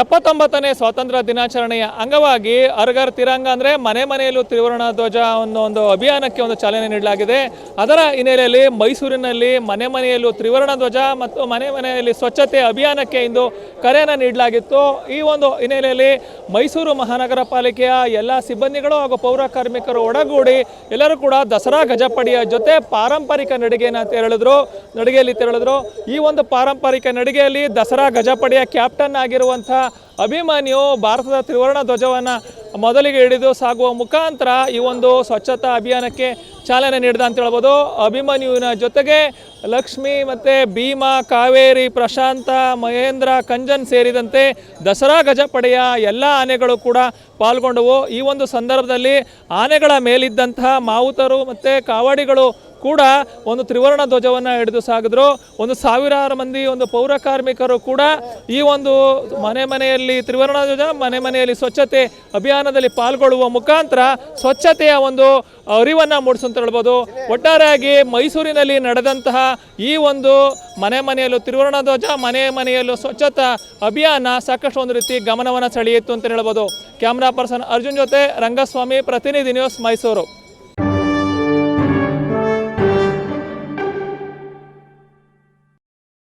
ಎಪ್ಪತ್ತೊಂಬತ್ತನೇ ಸ್ವಾತಂತ್ರ್ಯ ದಿನಾಚರಣೆಯ ಅಂಗವಾಗಿ ಅರ್ಗರ್ ತಿರಂಗ ಅಂದರೆ ಮನೆ ಮನೆಯಲ್ಲೂ ತ್ರಿವರ್ಣ ಧ್ವಜ ಅನ್ನೋ ಒಂದು ಅಭಿಯಾನಕ್ಕೆ ಒಂದು ಚಾಲನೆ ನೀಡಲಾಗಿದೆ. ಅದರ ಹಿನ್ನೆಲೆಯಲ್ಲಿ ಮೈಸೂರಿನಲ್ಲಿ ಮನೆ ಮನೆಯಲ್ಲೂ ತ್ರಿವರ್ಣ ಧ್ವಜ ಮತ್ತು ಮನೆ ಮನೆಯಲ್ಲಿ ಸ್ವಚ್ಛತೆ ಅಭಿಯಾನಕ್ಕೆ ಇಂದು ಕರೆಯನ್ನು ನೀಡಲಾಗಿತ್ತು. ಈ ಒಂದು ಹಿನ್ನೆಲೆಯಲ್ಲಿ ಮೈಸೂರು ಮಹಾನಗರ ಪಾಲಿಕೆಯ ಎಲ್ಲ ಸಿಬ್ಬಂದಿಗಳು ಹಾಗೂ ಪೌರ ಕಾರ್ಮಿಕರು ಒಡಗೂಡಿ ಎಲ್ಲರೂ ಕೂಡ ದಸರಾ ಗಜಪಡಿಯ ಜೊತೆ ಪಾರಂಪರಿಕ ನಡಿಗೆಯನ್ನು ತೆರಳಿದ್ರು, ನಡಿಗೆಯಲ್ಲಿ ತೆರಳಿದ್ರು. ಈ ಒಂದು ಪಾರಂಪರಿಕ ನಡಿಗೆಯಲ್ಲಿ ದಸರಾ ಗಜಪಡೆಯ ಕ್ಯಾಪ್ಟನ್ ಆಗಿರುವಂಥ ಅಭಿಮನ್ಯು ಭಾರತದ ತ್ರಿವರ್ಣ ಧ್ವಜವನ್ನು ಮೊದಲಿಗೆ ಹಿಡಿದು ಸಾಗುವ ಮುಖಾಂತರ ಈ ಒಂದು ಸ್ವಚ್ಛತಾ ಅಭಿಯಾನಕ್ಕೆ ಚಾಲನೆ ನೀಡಿದ ಅಂತ ಹೇಳ್ಬೋದು. ಅಭಿಮನ್ಯುವಿನ ಜೊತೆಗೆ ಲಕ್ಷ್ಮಿ ಮತ್ತು ಭೀಮಾ, ಕಾವೇರಿ, ಪ್ರಶಾಂತ, ಮಹೇಂದ್ರ, ಕಂಜನ್ ಸೇರಿದಂತೆ ದಸರಾ ಗಜಪಡೆಯ ಎಲ್ಲ ಆನೆಗಳು ಕೂಡ ಪಾಲ್ಗೊಂಡವು. ಈ ಒಂದು ಸಂದರ್ಭದಲ್ಲಿ ಆನೆಗಳ ಮೇಲಿದ್ದಂತಹ ಮಾವುತರು ಮತ್ತು ಕಾವಾಡಿಗಳು ಕೂಡ ಒಂದು ತ್ರಿವರ್ಣ ಧ್ವಜವನ್ನು ಹಿಡಿದು ಸಾಗಿದ್ರು. ಒಂದು ಸಾವಿರಾರು ಮಂದಿ ಒಂದು ಪೌರ ಕಾರ್ಮಿಕರು ಕೂಡ ಈ ಒಂದು ಮನೆ ಮನೆಯಲ್ಲಿ ತ್ರಿವರ್ಣ ಧ್ವಜ, ಮನೆ ಮನೆಯಲ್ಲಿ ಸ್ವಚ್ಛತೆ ಅಭಿಯಾನದಲ್ಲಿ ಪಾಲ್ಗೊಳ್ಳುವ ಮುಖಾಂತರ ಸ್ವಚ್ಛತೆಯ ಒಂದು ಅರಿವನ್ನು ಮೂಡಿಸಂತ ಹೇಳ್ಬೋದು. ಒಟ್ಟಾರೆಯಾಗಿ ಮೈಸೂರಿನಲ್ಲಿ ನಡೆದಂತಹ ಈ ಒಂದು ಮನೆ ಮನೆಯಲ್ಲೂ ತ್ರಿವರ್ಣ ಧ್ವಜ, ಮನೆ ಮನೆಯಲ್ಲೂ ಸ್ವಚ್ಛತಾ ಅಭಿಯಾನ ಸಾಕಷ್ಟು ಒಂದು ರೀತಿ ಗಮನವನ್ನು ಸೆಳೆಯಿತು ಅಂತ ಹೇಳ್ಬೋದು. ಕ್ಯಾಮ್ರಾ ಪರ್ಸನ್ ಅರ್ಜುನ್ ಜೊತೆ ರಂಗಸ್ವಾಮಿ, ಪ್ರತಿನಿಧಿ ನ್ಯೂಸ್ ಮೈಸೂರು.